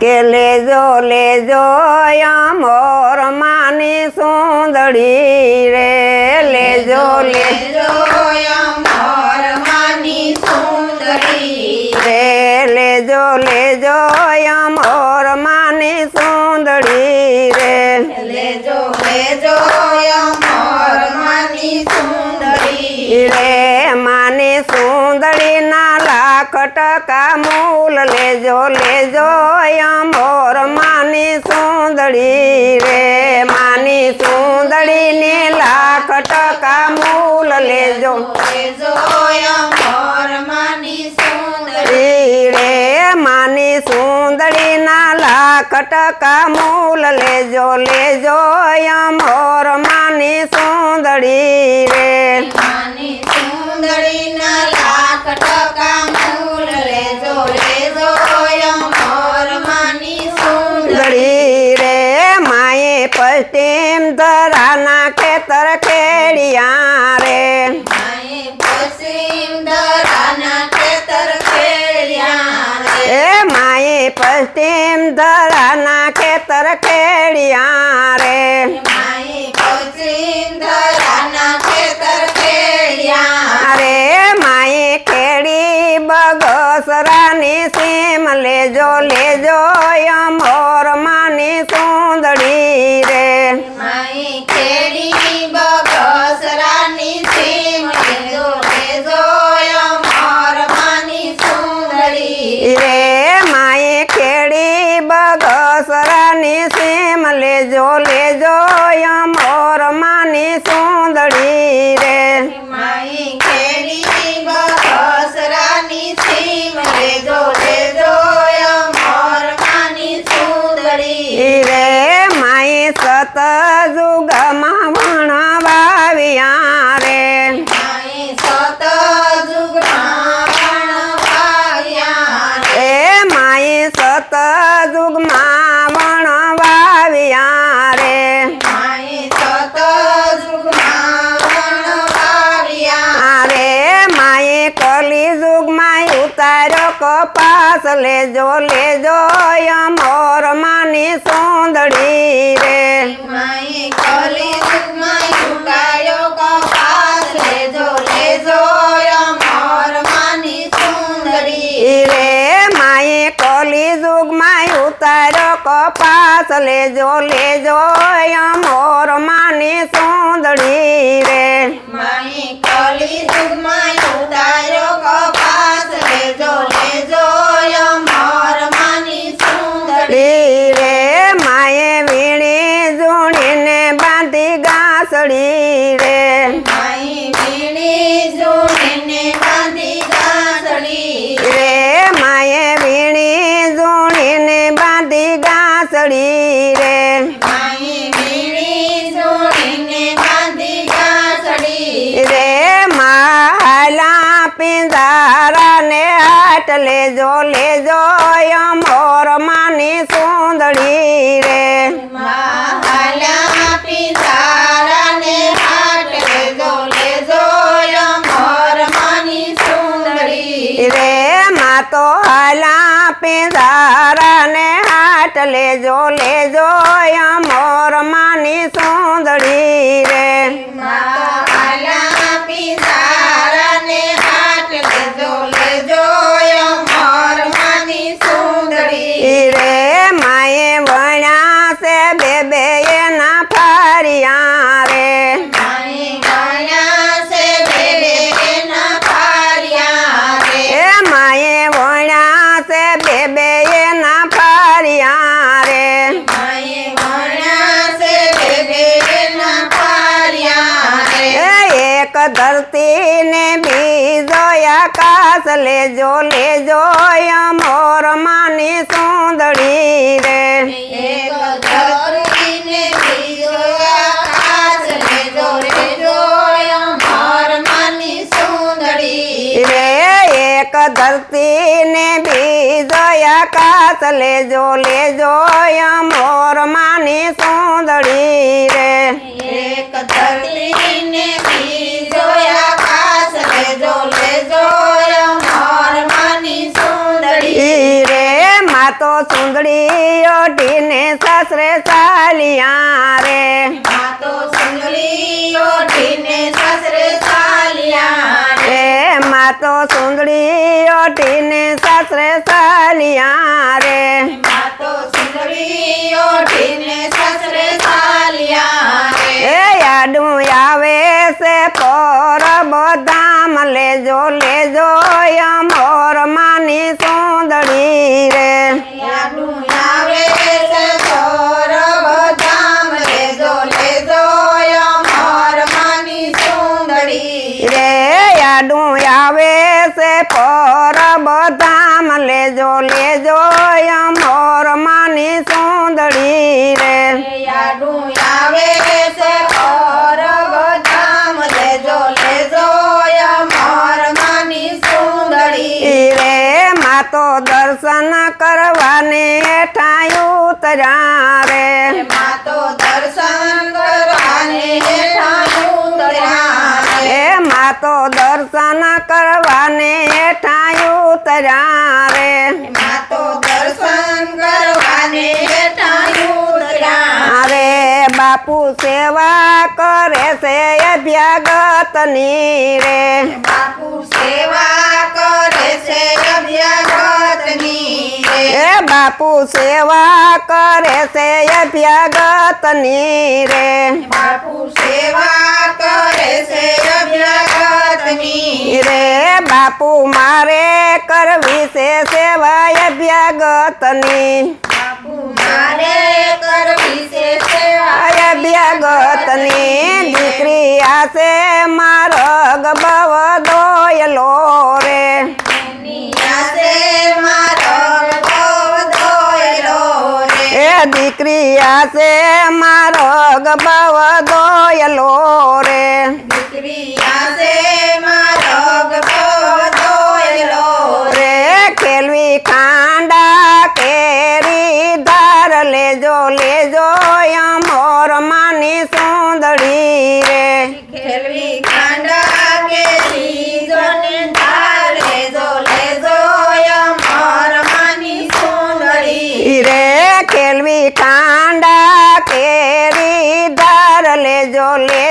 કે લેજો લેજો અમોર માની સુંદડી રે. લેજો લેજો રે. લેજો લેજો અમોર માની સુંદડી રે. લેજો લેજો અમોર માની સુંદરી રે. માની સુંદડી ના લાખ ટકા મૂલ લેજો લેજો અમોર માની સુંદડી રે. માની સુંદડી ને લાખ ટકા મૂલ લેજો. લેજો અમર માની સુંદરી ઈ રે. માની સુંદડી ના ટકા મૂલ લેજો લેજો અમોર માની સુંદડી પશ્ચિમ ધરાના ખેતર ખેડિયા રે. અરે માએ ખેડી બગસરાની સીમ લેજો લેજો અમોર કપાસ લેજો લેજો અમોર માની સુંદડી રે માઈ કલી જુગમાં ઉગાડ્યો કપાસ લેજો લેજો અમર માની સુંદરી રે માએ કલી જુગમાં ઉતાર્યો કપાસ લેજો લેજો અમોર માની સુંદડી રે માઈ કલી જુગમાં હાટ લેજો લેજો અમોર માની સુંદડી રે. રે મા તો હાલા પિંજારા ને હાટ લેજો લેજો અમોર માની સુંદડી ધરતી ને બીજો આકાશ લેજો લેજો અમોર માની સુંદડી રે એક ધરતીને બીજો આકાશ લેજો લેજો અમર માની સુંદરી રે એક ધરતી ને બીજો આકાશ લેજો લેજો અમોર માની સુંદડી રે એક ધરતીને બીજો આકાશ લેજો લેજો અમર માની સુંદરી ઈ રે મા તો સુંદડી ઓઢીને સાસરે ચાલ્યા રે. માં તો સુંદરી ઓઢીને સાસરે ચાલ્યા રે. એ માં તો સુંદડી ઓઢીને સાસરે ચાલ્યા રે. ઓઢીને સાસરે ચાલ્યા રે. એ યાડું આવે છે પર ધામ લેજો લેજો અમોર દર્શન કરવાને ઠાયું ઉતર્યા રે માતો દર્શન કરવાને ઠાયું ઉતર્યા રે. માતો દર્શન કરવાને ઠાયું ઉતર્યા રે માતો દર્શન કરવાને હેઠાયું ઉતર્યા બાપુ સેવા કરે છે અભ્યાગતની રે બાપુ સેવા કરે છે અભ્યાગતની રે એ બાપુ સેવા કરે છે અભ્યાગતની રે બાપુ સેવા કરે છે અભ્યાગતની રે બાપુ મારે કરવી છે સેવા અભ્યાગતની બાપુ મારે કરવી છે અભ્યાગતની દીકરી આશે, મારો ગબવ દોયલો રે. એ દીકરી આશે, મારો ગબવ દોયલો રે. દીકરી આસે મારો ખેલવી ખાંડા કેરી ધાર લેજો લેજો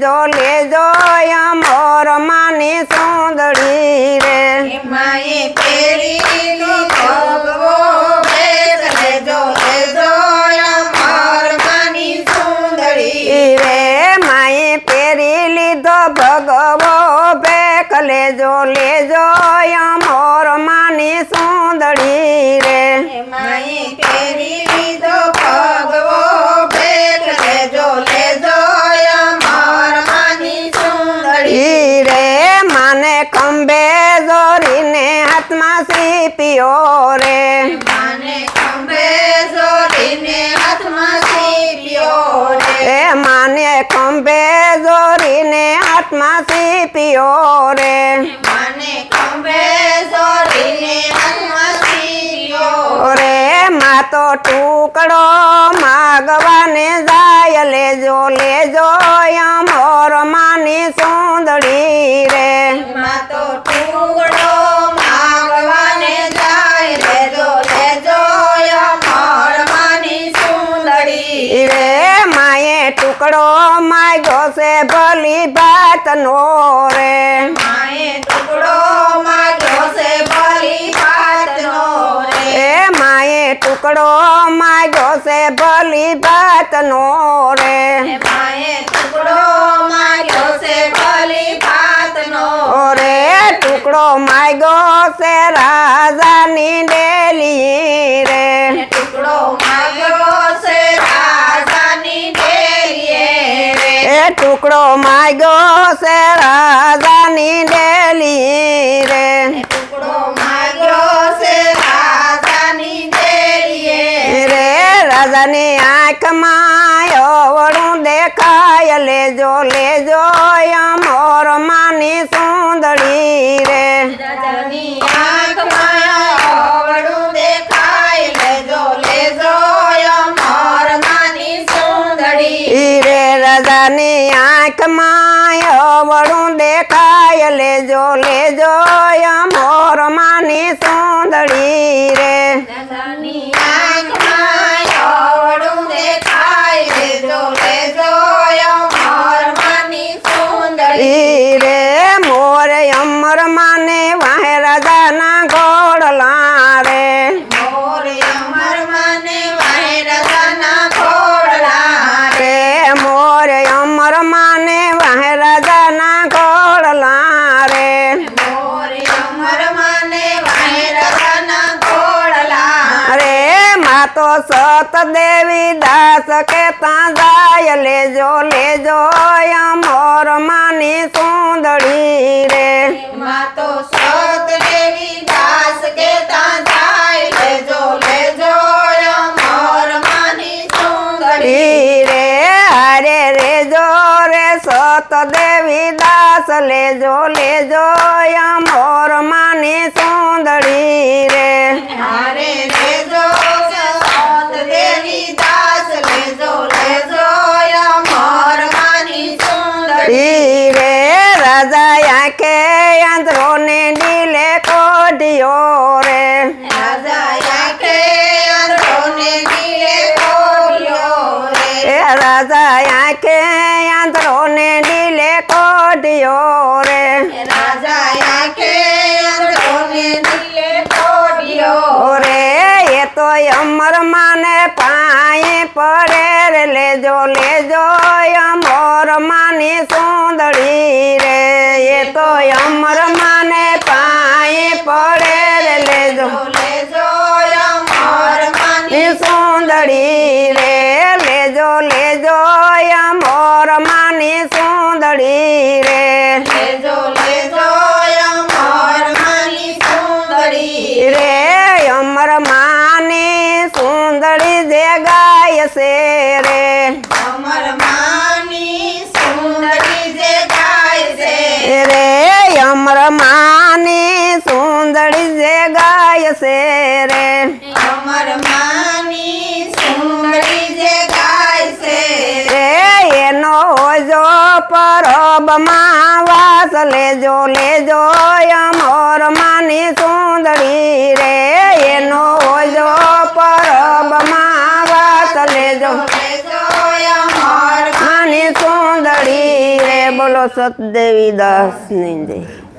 લેજો લેજો અમોર માની સુંદડી રે. માએ પહેરીનો સીપીઓ રે. માને ખંભે જોડીને હાથમાં સીપ્યો રે. એ માને ખંભે જોડીને હાથમાં સીપીઓ રે. માને ખંભે જોડીને હાથમાં સીપ્યો રે. માતો ટુકડો માગવાને જાય. લેજો લેજો અમોર માની સુંદડી. માગ્યો છે ભલી ભાત નો રે. માએ ટુકડો માગ્યો છે ભલી ભાતનો રે. એ માએ ટુકડો માગ્યો છે ભલી ભાત નો રે. માએ ટુકડો માગ્યો છે ભલી છે રાજાની ડેલી રે ટુકડો માગ્યો છે રાજાની ડેરીએ ટુકડો માગ્યો છે રાજાની ડેલી રે. રાજાની આંખમાં અવળું દેખાય. લેજો લેજો અમોર માની સુંદરી રે. રે મોર અમર માને વાહે રાજાના ઘોડલા સત દેવી દાસ કે તા જાય લેજો લેજો અમોર માની સુંદડી રે. માતો સત દેવી દાસ કે તા જાય લેજો લેજો અમોર માની સુંદડી રે. હરે રેજો રે સત દેવી દાસ લેજો લેજો અમર અમર માને પાએ પડે લેજો લેજો અમર માની સુંદરી રે. એ તો અમર માને પાએ પડે લેજો લેજો અમર માની ની સુંદરી રે. લેજો લેજો અમર માની સુંદરી રે. લેજો જો પરબમાં વાસ લેજો લેજો અમોર માની સુંદરી રે. એનો હોજો પરબમાં વાસ લેજો. માની સુંદરી રે. બોલો સતદેવી દાસની જય.